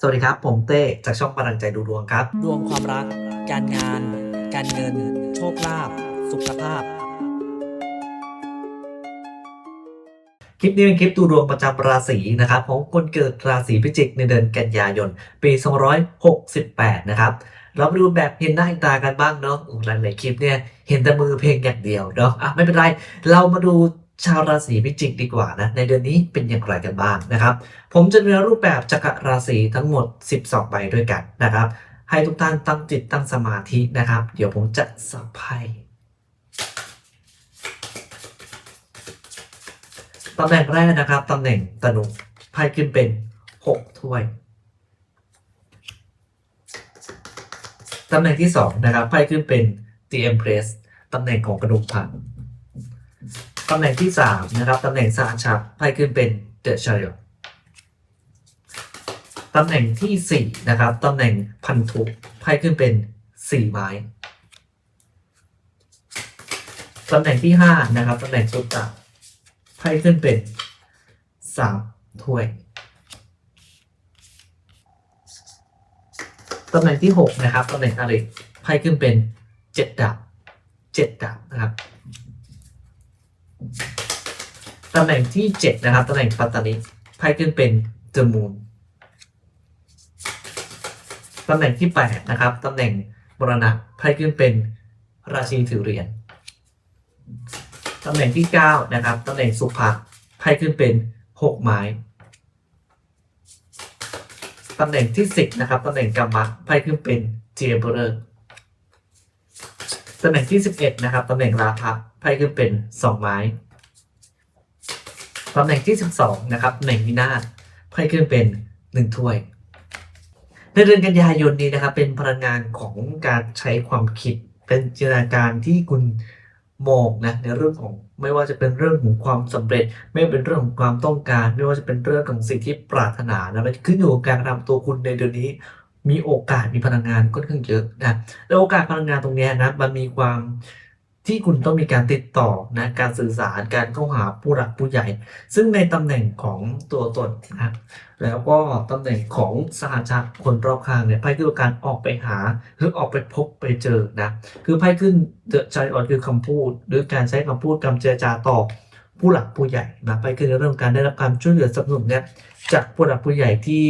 สวัสดีครับ ผมเต้จากช่องพลังใจดูดวงครับ ดวงความรัก การงาน การเงิน โชคลาภสุขภาพ คลิปนี้เป็นคลิปดูดวงประจำราศีนะครับของคนเกิดราศีพิจิกในเดือนกันยายน ปี2568 นะครับ เรามาดูแบบเห็นหน้าเห็นตากันบ้างเนาะหลายๆคลิปเนี่ยเห็นแต่มือเพลงอย่างเดียวเนาะอะไม่เป็นไร เรามาดู ชาวราศีพิจิกดีกว่านะในเดือนนี้เป็นอย่างไรกันบ้างนะครับ ผมจะมีรูปแบบจักรราศีทั้งหมด 12 ใบด้วยกันนะครับ ให้ทุกท่านตั้งจิตตั้งสมาธินะครับ เดี๋ยวผมจะสับไพ่ตำแหน่งแรกนะครับตำแหน่งตนุไพ่ขึ้นเป็น 6 ถ้วยตำแหน่งที่ 2 นะครับไพ่ขึ้นเป็น The Empress ตำแหน่งของกระดูกผัก ตำแหน่งที่ 3 นะครับ ตำแหน่งสาชับไพ่ขึ้นเป็น The Chariot ตำแหน่งที่ 4 นะครับ ตำแหน่งพันธุไพ่ขึ้นเป็น 4 ไม้ ตำแหน่งที่ 5 นะครับ ตำแหน่งสุดตาไพ่ขึ้นเป็น 3 ถ้วย ตำแหน่งที่ 6 นะครับ ตำแหน่งอาริไพ่ขึ้นเป็น 7ดาบ7ดาบนะครับ ตำแหน่งที่ 7 นะครับตำแหน่งปัตตานีไพ่ขึ้นเป็นเดมูนตำแหน่งที่ 8 นะครับตำแหน่งมรณะไพ่ขึ้นเป็นราชินีถือเหรียญตำแหน่งที่ 9 นะครับตำแหน่งสุภาไพ่ขึ้นเป็น 6 ไม้ตำแหน่งที่ 10 นะครับตำแหน่งกรรมะไพ่ขึ้นเป็นเจเบอร์ตำแหน่งที่ 11 นะครับตำแหน่งราภะไพ่ขึ้นเป็น 2 ไม้ ตำแหน่งที่ 12 นะครับแหน่งวินาศไพ่ขึ้นเป็น 1 ถ้วย ในเดือนกันยายนนี้นะครับ เป็นพลังงานของการใช้ความคิด เป็นจินตนาการที่คุณมองนะในเรื่องของไม่ว่าจะเป็นเรื่องของความสำเร็จ ไม่ว่าเป็นเรื่องของความต้องการ ไม่ว่าจะเป็นเรื่องของสิ่งที่ปรารถนานะมันขึ้นอยู่กับการทำตัวคุณในเดือนนี้ มีโอกาสมีพลังงานค่อนข้างเยอะนะแล้วโอกาสพลังงานตรงนี้นะมันมีความ ที่คุณต้องมีการติดต่อนะการสื่อสารการเข้าหาผู้หลักผู้ใหญ่ ซึ่งในตำแหน่งของตัวตนนะแล้วก็ตำแหน่งของสหชาติคนรอบข้างเนี่ยไพ่คือการออกไปหาหรือออกไปพบไปเจอนะคือไพ่ขึ้นเดอะใจออนคือคำพูด หรือการใช้คำพูดคำเจรจาต่อผู้หลักผู้ใหญ่นะไพ่คือในเรื่องของการได้รับการช่วยเหลือสนับสนุนเนี่ยจากผู้หลักผู้ใหญ่ที่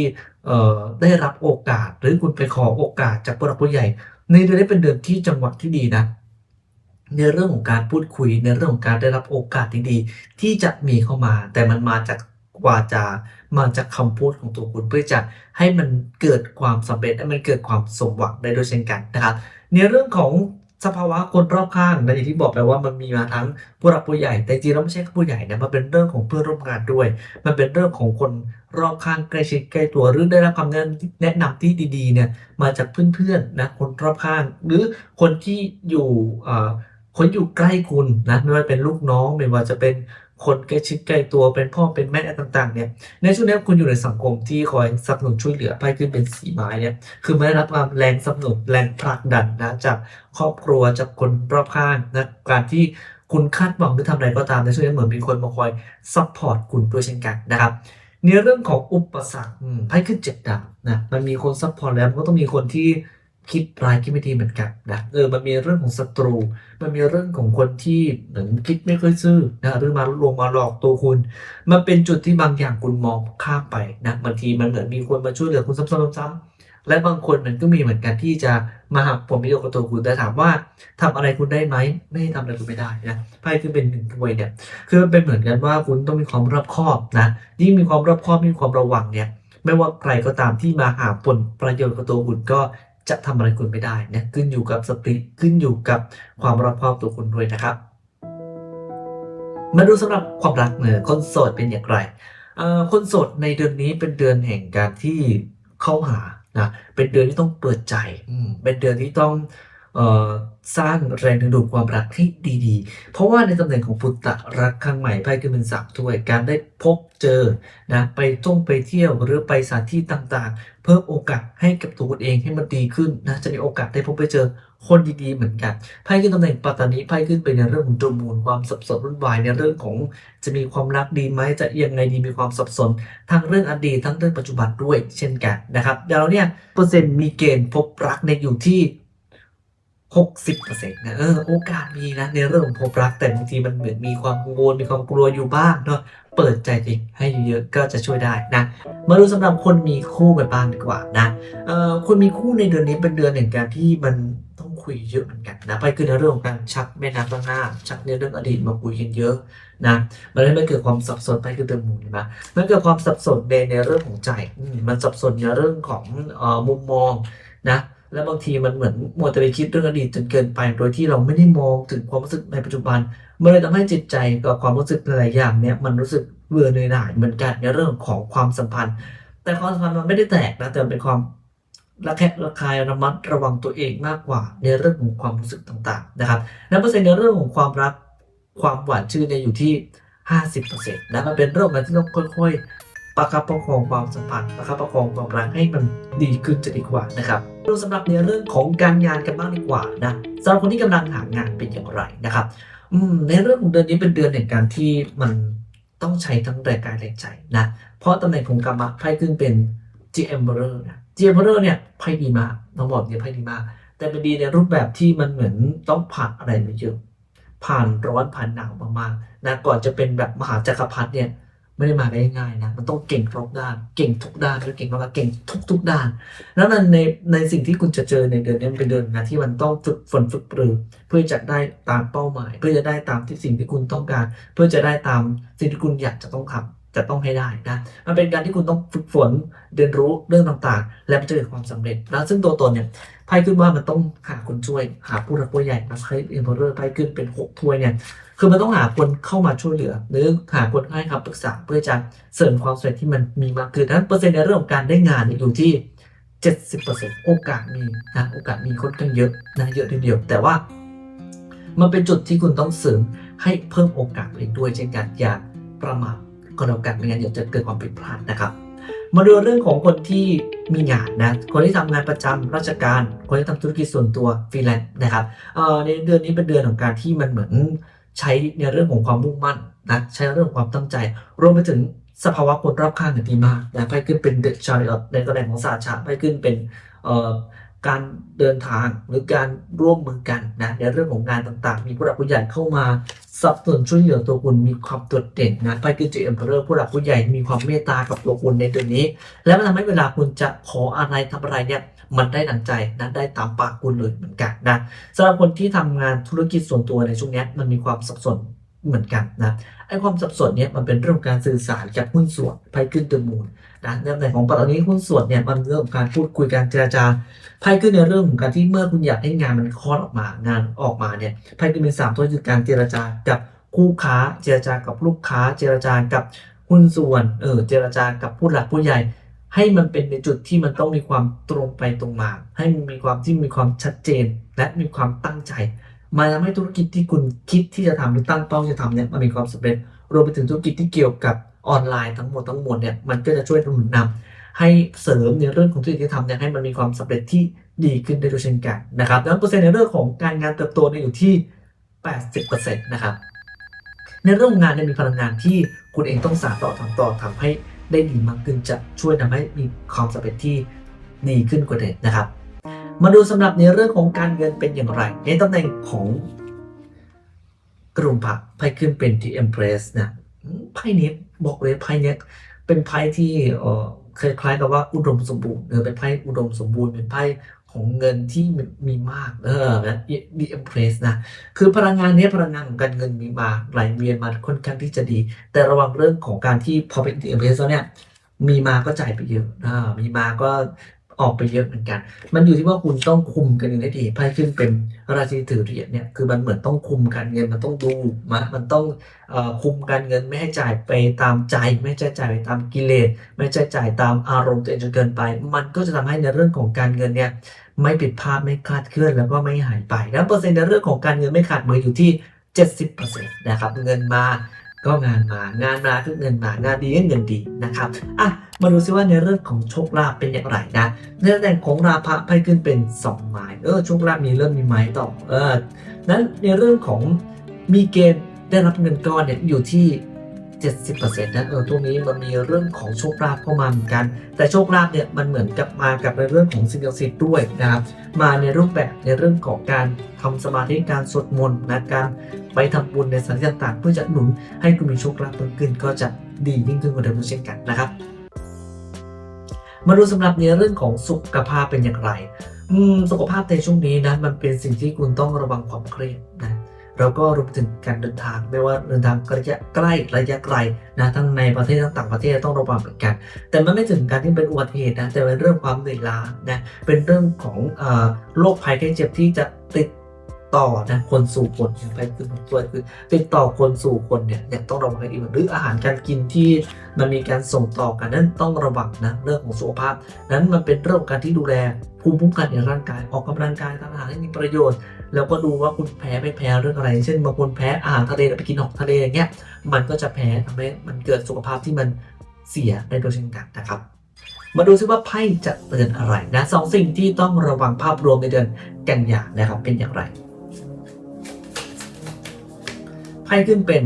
เอ่อได้รับโอกาส หรือคุณไปขอโอกาสจากผู้หลักผู้ใหญ่ ในเดือนนี้เป็นเดือนที่จังหวะที่ดีนะ ในเรื่องของการพูดคุยในเรื่องของการได้รับโอกาสดีๆที่จะมีเข้ามา แต่มันมาจากวาจามาจากคำพูดของตัวคุณเพื่อจะให้มันเกิดความสำเร็จให้มันเกิดความสมหวังได้ด้วยเช่นกันนะครับในเรื่องของสภาวะคนรอบข้างนะอย่างที่บอกไปว่ามันมีมาทั้งผู้หลักผู้ใหญ่ แต่จริงแล้วไม่ใช่ผู้ใหญ่นะมันเป็นเรื่องของเพื่อนร่วมงานด้วย มันเป็นเรื่องของคนรอบข้างใกล้ชิดใกล้ตัวหรือได้รับคำแนะนำที่ดีๆเนี่ยมาจากเพื่อนๆนะคนรอบข้าง หรือคนที่อยู่อ่อ คนอยู่ใกล้คุณนะไม่ว่าเป็นลูกน้องไม่ว่าจะเป็นคนใกล้ชิดใกล้ตัวเป็นพ่อเป็นแม่ต่างๆเนี่ยในช่วงนี้คุณอยู่ในสังคมที่คอยสนับสนุนช่วยเหลือไพ่ขึ้นเป็นสีไม้เนี่ยคือไม่ได้รับความแรงสนับสนุนแรงผลักดันนะจากครอบครัวจากคนรอบข้างนะการที่คุณคาดหวังหรือทำอะไรก็ตามในช่วงนี้เหมือนมีคนมาคอยซัพพอร์ตคุณด้วยเช่นกันนะครับในเรื่องของอุปสรรคไพ่ขึ้นเจ็ดดาบนะมันมีคนซัพพอร์ตแล้วมันก็ต้องมีคนที่ คิดร้ายคิดไม่ดีเหมือนกันนะเออมันมีเรื่องของศัตรู มันมีเรื่องของคนที่เหมือนคิดไม่ค่อยซื่อนะหรือมาลวงมาหลอกตัวคุณ มันเป็นจุดที่บางอย่างคุณมองข้ามไปนะบางทีมันเหมือนมีคนมาช่วยเหลือคุณซ้ำๆๆและบางคนมันก็มีเหมือนกันที่จะมาหักผลประโยชน์กับตัวคุณแต่ถามว่าทำอะไรคุณได้ไหมไม่ได้ทำอะไรคุณไม่ได้นะไพ่คือเป็นหนึ่งถ้วยเนี่ยคือมันเป็นเหมือนกันว่าคุณต้องมีความรอบคอบนะยิ่งมีความรอบคอบมีความระวังเนี่ยไม่ว่าใครก็ตามที่มาหาผลประโยชน์กับตัวคุณก็ จะทำอะไรคุณไม่ได้นะขึ้นอยู่กับสติขึ้นอยู่กับความรอบคอบตัวคุณด้วยนะครับ มาดูสำหรับความรักเนอคนโสดเป็นอย่างไรอ่อคนโสดในเดือนนี้เป็นเดือนแห่งการที่เข้าหานะเป็นเดือนที่ต้องเปิดใจอืมเป็นเดือนที่ต้อง สร้างแรงดึงดูดความรักให้ดีๆ เพราะว่าในตำแหน่งของปุตตะรักครั้งใหม่ไพ่ขึ้นเป็นสามถ้วยการได้พบเจอนะไปท่องไปเที่ยวหรือไปสถานที่ต่างๆ เพิ่มโอกาสให้กับตัวคุณเองให้มันดีขึ้นนะจะมีโอกาสได้พบไปเจอคนดีๆเหมือนกันไพ่ขึ้นตำแหน่งปัตตานีไพ่ขึ้นเป็นในเรื่องของตัวมูลความสับสนวุ่นวายในเรื่องของจะมีความรักดีไหมจะยังไงดีมีความสับสน ทั้งเรื่องอดีตทั้งเรื่องปัจจุบันด้วยเช่นกันนะครับดี๋ยวเราเนี่ยเปอร์เซ็นต์มีเกณฑ์พบรักในอยู่ที่ หกสิบเปอร์เซ็นต์นะเออโอกาสมีนะ ในเรื่องของพบรักแต่บางทีมันเหมือนมีความกังวลมีความกลัวอยู่บ้างเนาะเปิดใจจริงให้เยอะๆก็จะช่วยได้นะ มาดูสำหรับคนมีคู่กันบ้างดีกว่านะเอ่อคนมีคู่ในเดือนนี้เป็นเดือนแห่งการที่มันต้องคุยเยอะเหมือนกันนะไปคือในเรื่องของการชักแม่น้ำตั้งหน้าชักในเรื่องอดีตมาคุยกันเยอะนะมันเลยไม่เกิดความสับสนไปคือเติมมูลเห็นไหมมันเกิดความสับสนในในเรื่องของใจมันสับสนในเรื่องของเออมุมมองนะ แล้วบางทีมันเหมือนมัวแต่ไปคิดเรื่องอดีตจนเกินไป โดยที่เราไม่ได้มองถึงความรู้สึกในปัจจุบันมันเลยทำให้จิตใจกับความรู้สึกหลายๆอย่างเนี่ยมันรู้สึกเบื่อเหนื่อยหน่ายเหมือนกันในเรื่องของความสัมพันธ์ แต่ความสัมพันธ์มันไม่ได้แตกนะแต่มันเป็นความระแคะระคายระมัดระวังตัวเองมากกว่า ในเรื่องของความรู้สึกต่างๆนะครับและเปอร์เซ็นต์ในเรื่องของความรักความหวานชื่นเนี่ยอยู่ที่ 50%นะมันเป็นเรื่องของการที่ต้องค่อยๆประคับประคองความสัมพันธ์ประคับประคองความรักให้มันดีขึ้นจะดีกว่านะครับ ดูสำหรับในเรื่องของการงานกันบ้างดีกว่านะสำหรับคนที่กำลังหางานเป็นอย่างไรนะครับ อืมในเรื่องของเดือนนี้เป็นเดือนแห่งการที่มันต้องใช้ทั้งแรงกายแรงใจนะ เพราะตำแหน่งของกรรมะไพ่ขึ้นเป็น G Emperor นะ G Emperor เนี่ยไพ่ดีมากต้องบอกเนี่ยไพ่ดีมาก แต่เป็นดีในรูปแบบที่มันเหมือนต้องผ่านอะไรมาเยอะผ่านร้อนผ่านหนาวมากๆนะก่อนจะเป็นแบบมหาจักรพรรดิเนี่ย ไม่ได้มาได้ง่ายนะ มันต้องเก่งครบด้าน เก่งทุกด้านด้วเก่งมากๆเก่งทุกๆด้าน แล้วในในในสิ่งที่คุณจะเจอในเดือนนี้มันเป็นเดือนนะที่มันต้องฝึกฝนฝึกปรือเพื่อจะได้ตามเป้าหมาย เพื่อจะได้ตามที่สิ่งที่คุณต้องการ เพื่อจะได้ตามสิ่งที่คุณอยากจะต้องทำจะต้องให้ได้นะ มันเป็นการที่คุณต้องฝึกฝนเรียนรู้เรื่องต่างๆ และมันจะเกิดความสำเร็จ แล้วซึ่งตัวตนเนี่ยไพ่ขึ้นว่ามันต้องหาคนช่วย หาผู้รักผู้ใหญ่นะไพ่เอ็มพอร์ไพ่ขึ้นเป็นหกถ้วยเนี่ย คือมันต้องหาคนเข้ามาช่วยเหลือ หรือหาคนให้คำปรึกษาเพื่อจะเสริมความสำเร็จที่มันมีมากขึ้นดังนั้นเปอร์เซ็นต์ในเรื่องของการได้งานเนี่ยอยู่ที่ 70%โอกาสมีนะโอกาสมีค่อนข้างเยอะนะเยอะทีเดียว แต่ว่า มันเป็นจุดที่คุณต้องเสริมให้เพิ่มโอกาสเองด้วยเช่นกันอย่าประมาทก็แล้วกันไม่งั้นเดี๋ยวจะเกิดความผิดพลาดนะครับมาดูเรื่องของคนที่มีงานนะ คนที่ทำงานประจำราชการ คนที่ทำธุรกิจส่วนตัวฟรีแลนซ์นะครับเอ่อในเดือนนี้เป็นเดือนของการที่มันเหมือน ใช้ในเรื่องของความมุ่งมั่นนะใช้เรื่องของความตั้งใจ รวมไปถึงสภาวะคนรอบข้างเนี่ยดีมากนะไพ่ขึ้นเป็นเดชาริอตในตำแหน่งของศาสตร์ชาไพ่ขึ้นเป็นเอ่อการเดินทางหรือการร่วมมือกันนะในเรื่องของงานต่างๆ มีผู้หลักผู้ใหญ่เข้ามาสนับสนุนช่วยเหลือตัวคุณมีความโดดเด่นนะไพ่ขึ้นเจเอ็มเพอเรอร์ผู้หลักผู้ใหญ่มีความเมตตากับตัวคุณในเดือนนี้ แล้วมันทำให้เวลาคุณจะขออะไรทำอะไรเนี่ย มันได้ดังใจนะได้ตามปากคุณเลยเหมือนกันนะสำหรับคนที่ทำงานธุรกิจส่วนตัวในช่วงนี้มันมีความสับสนเหมือนกันนะไอ้ความสับสนเนี่ยมันเป็นเรื่องของการสื่อสารกับหุ้นส่วนไพ่ขึ้นเดอะมูนนะในแหน่งของปัตตานีหุ้นส่วนเนี่ยมันเรื่องของการพูดคุยการเจรจาไพ่ขึ้นในเรื่องของการที่เมื่อคุณอยากให้งานมันคลอดออกมางานออกมาเนี่ยไพ่ขึ้นเป็นสามตัวคือการเจรจากับคู่ค้า เจรจากับลูกค้า เจรจากับหุ้นส่วนเออเจรจากับผู้หลักผู้ใหญ่ ให้มันเป็นในจุดที่มันต้องมีความตรงไปตรงมา ให้มันมีความที่มีความชัดเจน และมีความตั้งใจมาทำให้ธุรกิจที่คุณคิดที่จะทำหรือตั้งเป้าจะทำเนี่ยมันมีความสำเร็จ รวมไปถึงธุรกิจที่เกี่ยวกับออนไลน์ทั้งหมดทั้งมวลเนี่ยมันก็จะช่วยหนุนนำให้เสริมในเรื่องของธุรกิจที่ทำเนี่ยให้มันมีความสำเร็จที่ดีขึ้นได้ด้วยเช่นกันนะครับดังนั้นเปอร์เซ็นต์ในเรื่องของการงานเติบโตเนี่ยอยู่ที่ 80%นะครับในเรื่องของงานเนี่ยมีพลังงานที่คุณเองต้องสานต่อทำต่อทำให้ ได้ดีมากขึ้นจะช่วยทำให้มีความสำเร็จที่ดีขึ้นกว่าเดิมนะครับ มาดูสำหรับในเรื่องของการเงินเป็นอย่างไร ในตำแหน่งของกลุ่มผักไพ่ขึ้นเป็นที่ Empress นะไพ่นี้บอกเลยไพ่เนี้ยเป็นไพ่ที่เออคล้ายๆกับว่าอุดมสมบูรณ์เออเป็นไพ่อุดมสมบูรณ์เป็นไพ่ของเงินที่มีมากเออนะ The Empress นะคือพลังงานเนี้ยพลังงานของการเงินมีมาไหลเวียนมาค่อนข้างที่จะดี แต่ระวังเรื่องของการที่พอเป็น The Empress แล้วเนี่ยมีมาก็จ่ายไปเยอะนะมีมาก็ ออกไปเยอะเหมือนกัน มันอยู่ที่ว่าคุณต้องคุมกันเงินให้ดีไพ่ขึ้นเป็นราชินีถือเหรียญเนี่ยคือมันเหมือนต้องคุมการเงินมันต้องดูมันมันต้องอคุมการเงินไม่ให้จ่ายไปตามใจ ไม่ใช่จ่ายไปตามกิเลสไม่ใช่จ่ายตามอารมณ์ตัวเองจนเกินไป มันก็จะทำให้ในเรื่องของการเงินเนี่ยไม่ผิดพลาดไม่คลาดเคลื่อนแล้วก็ไม่หายไปแล้วเปอร์เซ็นต์ในเรื่องของการเงินไม่ขาดมืออยู่ที่ 70%นะครับเงินมา ก็งานมางานมาก็เงินมางานดีก็เงินดีนะครับอะมาดูซิว่าในเรื่องของโชคลาภเป็นอย่างไรนะในตำแหน่งของราพะไพ่ขึ้นเป็น2ไม้เออโชคลาภมีเริ่มมีไม้ต่อเออนั้นในเรื่องของมีเกณฑ์ได้รับเงินก้อนเนี่ยอยู่ที่ 70%นะเออตรงนี้มันมีเรื่องของโชคลาภเข้ามาเหมือนกัน แต่โชคลาภเนี่ยมันเหมือนกับมากับในเรื่องของสิ่งศักดิ์สิทธิ์ด้วยนะครับมาในรูปแบบในเรื่องของการทำสมาธิการสวดมนต์นะการไปทำบุญในสถานที่ต่างๆ เพื่อจะหนุนให้คุณมีโชคลาภเพิ่มขึ้นก็จะดียิ่งขึ้นกว่าเดิมเช่นกันนะครับมาดูสำหรับในเรื่องของสุขภาพเป็นอย่างไรสุขภาพในช่วงนี้นะมันเป็นสิ่งที่คุณต้องระวังความเครียดนะ เราก็รวมถึงการเดินทาง ไม่ว่าเดินทางระยะใกล้ระยะไกลนะทั้งในประเทศทั้งต่างประเทศต้องระวังเหมือนกัน แต่มันไม่ถึงการที่เป็นอุบัติเหตุนะแต่เป็นเรื่องความเหนื่อยล้านะเป็นเรื่องของอโรคภัยไข้เจ็บที่จะติด ต่อนะคนสู่คนไปคือตัวคือติดต่อคนสู่คนเนี่ยเนี่ยต้องระวังให้ดีหรืออาหารการกินที่มันมีการส่งต่อกันนั้นต้องระวังนะเรื่องของสุขภาพ นั้นมันเป็นเรื่องของการที่ดูแลภูมิคุ้มกันในร่างกายออกกำลังกายทำอาหารให้มีประโยชน์ แล้วก็ดูว่าคุณแพ้ไม่แพ้เรื่องอะไร เช่นบางคนแพ้อาหารทะเลไปกินของทะเลอย่างเงี้ยมันก็จะแพ้ทำให้มันเกิดสุขภาพที่มันเสียได้โดยเช่นกันนะครับมาดูซิว่าไพ่จะเตือนอะไรนะสองสิ่งที่ต้องระวังภาพรวมในเดือนกันยานะครับเป็นอย่างไร ไพ่ขึ้นเป็น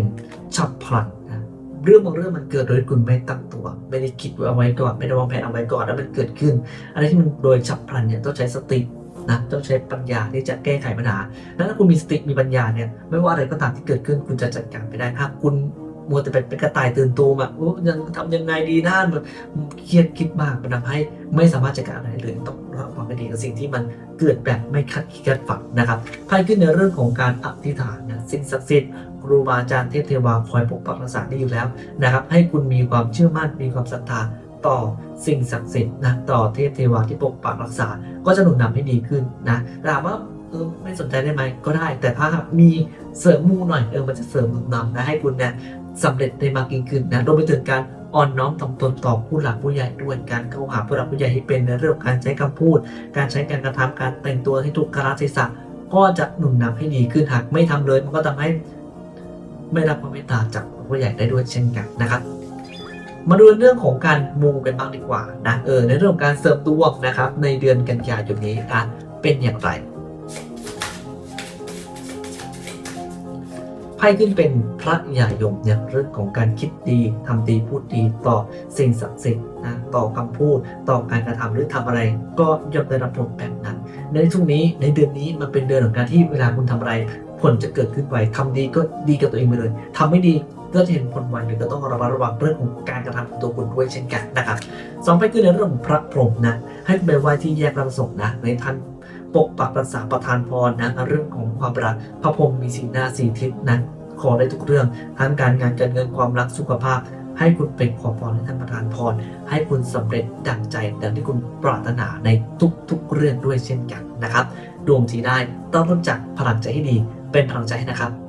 ฉับพลันนะเรื่องบางเรื่องมันเกิดโดยคุณไม่ตั้งตัว ไม่ได้คิดเอาไว้ก่อนไม่ได้วางแผนเอาไว้ก่อนแล้วมันเกิดขึ้น อะไรที่มันโดยฉับพลันเนี่ยต้องใช้สตินะต้องใช้ปัญญาที่จะแก้ไขปัญหา แล้วถ้าคุณมีสติมีปัญญาเนี่ยไม่ว่าอะไรก็ตามที่เกิดขึ้นคุณจะจัดการไปได้ถ้าคุณ มัวแต่เป็นเป็นกระต่ายตื่นตูมอะโอ้ยังทำยังไงดีนะมันเครียดคิดมากมันทำให้ไม่สามารถจัดการอะไรเลยต้องระวังให้ดีกับสิ่งที่มันเกิดแบบไม่คาดคิดคาดฝันนะครับไพ่ขึ้นในเรื่องของการอธิษฐานนะสิ่งศักดิ์สิทธิ์ครูบาอาจารย์เทพเทวาคอยปกปักรักษาได้อยู่แล้วนะครับให้คุณมีความเชื่อมั่นมีความศรัทธาต่อสิ่งศักดิ์สิทธิ์นะต่อเทพเทวาที่ปกปักรักษา ก็จะหนุนนำให้ดีขึ้นนะถามว่าเออไม่สนใจได้ไหมก็ได้ แต่ถ้ามีเสริมมูหน่อยเออมันจะเสริมหนุนนำนะให้คุณเนี่ย สำเร็จได้มากยิ่งขึ้นนะรวมไปถึงการอ่อนน้อมถ่อมตนต่อผู้หลักผู้ใหญ่ด้วยการเข้าหาผู้หลักผู้ใหญ่ให้เป็นในเรื่องการใช้คำพูด การใช้การกระทำการแต่งตัวให้ถูกกาลเทศะก็จะหนุนนำให้ดีขึ้นหากไม่ทำเลยมันก็ทำให้ไม่รับความเมตตาจากผู้ใหญ่ได้ด้วยเช่นกันนะครับ มาดูเรื่องของการมูกันบ้างดีกว่านะเออในเรื่องของการเสริมดวงนะครับ ในเดือนกันยายนนี้อะเป็นอย่างไร พ่ขึ้นเป็นพระยายมเนี่ยเรื่องของการคิดดีทำดีพูดดีต่อสิ่งศักดิ์สิทธิ์นะต่อคำพูดต่อการกระทำหรือทำอะไร ก็ย่อมได้รับผลแบบนั้น ในช่วงนี้ในเดือนนี้มันเป็นเดือนของการที่เวลาคุณทำอะไร ผลจะเกิดขึ้นไวทำดีก็ดีกับตัวเองไปเลยทำไม่ดีก็จะเห็นผลไวหรือก็ต้องระมัดระวังเรื่องของการกระทำของตัวคุณด้วยเช่นกันนะครับสองไปคือในเรื่องของพระพรหมนะให้ไปไหว้ที่แยกรับส่งนะในท่าน ปกปักรักษาประทานพรนะเรื่องของความรักพระพรหมมีสีหน้าสีทิศนะขอได้ทุกเรื่องทั้งการงานการเงินความรักสุขภาพ ให้คุณเป็นขอพรและท่านประทานพร ให้คุณสำเร็จดังใจดังที่คุณปรารถนาในทุกๆเรื่องด้วยเช่นกันนะครับดวงที่ได้ต้องเริ่มจากพลังใจให้ดี เป็นพลังใจให้นะครับ